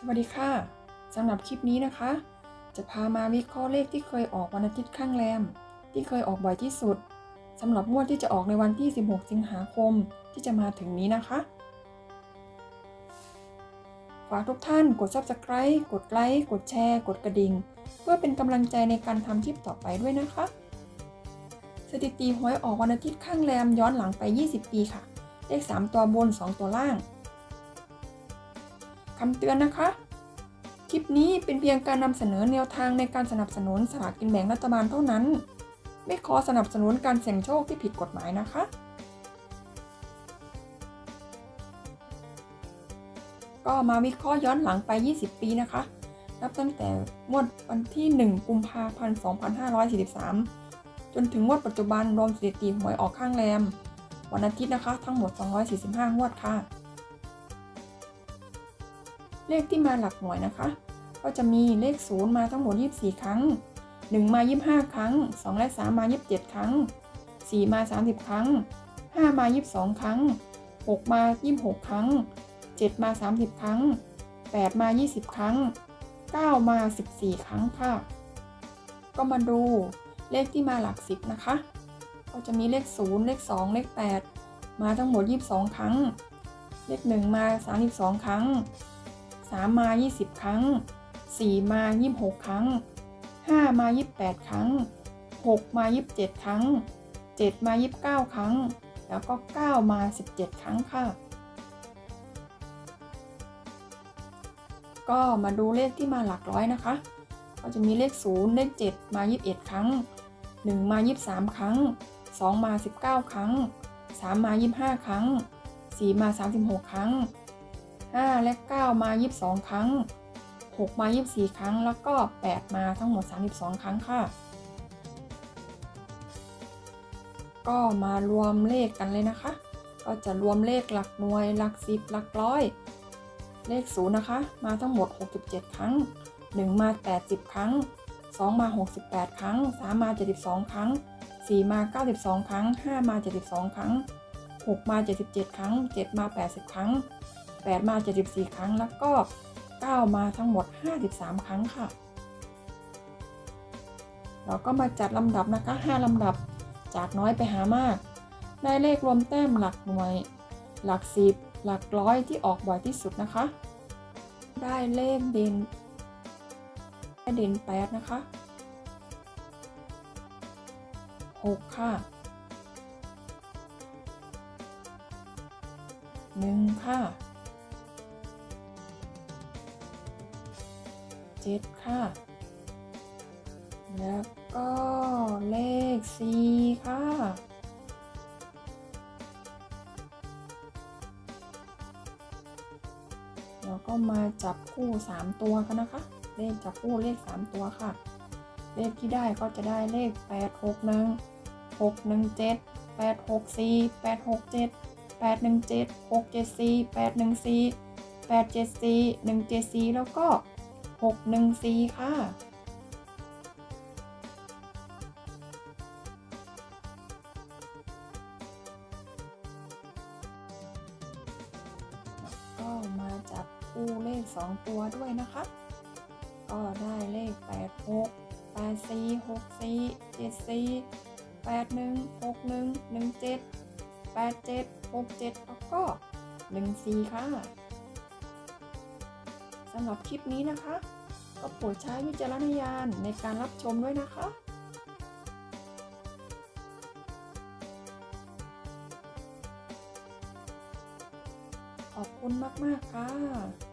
สวัสดีค่ะสำหรับคลิปนี้นะคะ จะพามาวิเคราะห์เลขที่เคยออกวันอาทิตย์ข้างแรม ที่เคยออกบ่อยที่สุดสำหรับงวดที่จะออกในวันที่ 16 สิงหาคมที่จะมาถึงนี้นะคะฝากทุกท่านกด Subscribe กดไลค์กดแชร์ กดกระดิ่ง เพื่อเป็นกำลังใจในการทำคลิปต่อไปด้วยนะคะ สถิติหวยออกวันอาทิตย์ข้างแรมย้อนหลังไป 20 ปีค่ะ เลข 3 ตัวบน 2 ตัวล่าง คำเตือนนะคะ คลิปนี้เป็นเพียงการนำเสนอแนวทางในการสนับสนุนสลากกินแบ่งรัฐบาลเท่านั้น ไม่ขอสนับสนุนการเสี่ยงโชคที่ผิดกฎหมายนะคะก็มาวิเคราะห์ย้อนหลังไป 20 ปีนะคะ นับตั้งแต่งวดวันที่ 1 กุมภาพันธ์ 2543 จนถึงงวดปัจจุบันรวมสถิติหวยออกข้างแรม วันอาทิตย์นะคะ ทั้งหมด 245 งวดค่ะ เลขที่มาหลักหน่วยนะคะ ก็จะมีเลข 0 มาทั้งหมด 24 ครั้ง 1 มา 25 ครั้ง 2 และ 3 มา 27 ครั้ง 4 มา 30 ครั้ง 5 มา 22 ครั้ง 6 มา 26 ครั้ง 7 มา 30 ครั้ง 8 มา 20 ครั้ง 9 มา 14 ครั้งค่ะ ก็มาดูเลขที่มาหลัก 10 นะคะ ก็จะมีเลข 0 เลข 2 เลข 8 มาทั้งหมด 22 ครั้ง เลข 1 มา 32 ครั้ง 3 มา 20 ครั้ง 4 มา 26 ครั้ง 5 มา 28 ครั้ง 6 มา 27 ครั้ง 7 มา 29 ครั้ง แล้วก็ 9 มา 17 ครั้งค่ะ ก็มาดูเลขที่มาหลักร้อยนะคะ ก็จะมีเลข 0 เลข 7 มา 21 ครั้ง 1 มา 23 ครั้ง 2 มา 19 ครั้ง 3 มา 25 ครั้ง 4 มา 36 ครั้ง 5 และ 9 มา 22 ครั้ง 6 มา 24 ครั้ง แล้วก็ 8 มาทั้งหมด 32 ครั้งค่ะ ก็มารวมเลขกันเลยนะคะ ก็จะรวมเลขหลักหน่วย หลักสิบหลักร้อย เลข0นะคะ มาทั้งหมด 67 ครั้ง 1 มา 80 ครั้ง 2 มา 68 ครั้ง 3 มา 72 ครั้ง 4 มา 92 ครั้ง 5 มา 72 ครั้ง 6 มา 77 ครั้ง 7 มา 80 ครั้ง 8 มา 74 ครั้ง แล้วก็ 9 มาทั้งหมด 53 ครั้งค่ะ เราก็มาจัดลำดับนะคะ 5 ลำดับจากน้อยไปหามาก ได้เลขรวมแต้มหลักหน่วย หลักสิบหลักร้อยที่ออกบ่อยที่สุดนะคะ ได้เลขเด่นเด่น8นะคะ 6 ค่ะ1ค่ะ 7 ค่ะ แล้วก็เลข 4 ค่ะ แล้วก็มาจับคู่ 3 ตัวกันนะคะ เลขจับคู่เลข 3 ตัวค่ะ เลขที่ได้ก็จะได้เลข 8 6 1 6 1 7 8 6 4 8 6 7 8 1 7 6 7 4 8 1 4 8 7 4 1 7 4 แล้วก็ 6 1 4 ค่ะ ก็มาจับคู่เลข 2 ตัวด้วยนะคะ ก็ได้เลข 8 6 8 4 6 4 7 4 8 1 6 1 1 7 8 7 6 7 แล้วก็ 1 4 ค่ะ สำหรับคลิปนี้นะคะ ก็โปรดใช้วิจารณญาณในการรับชมด้วยนะคะขอบคุณมาก ๆ ค่ะ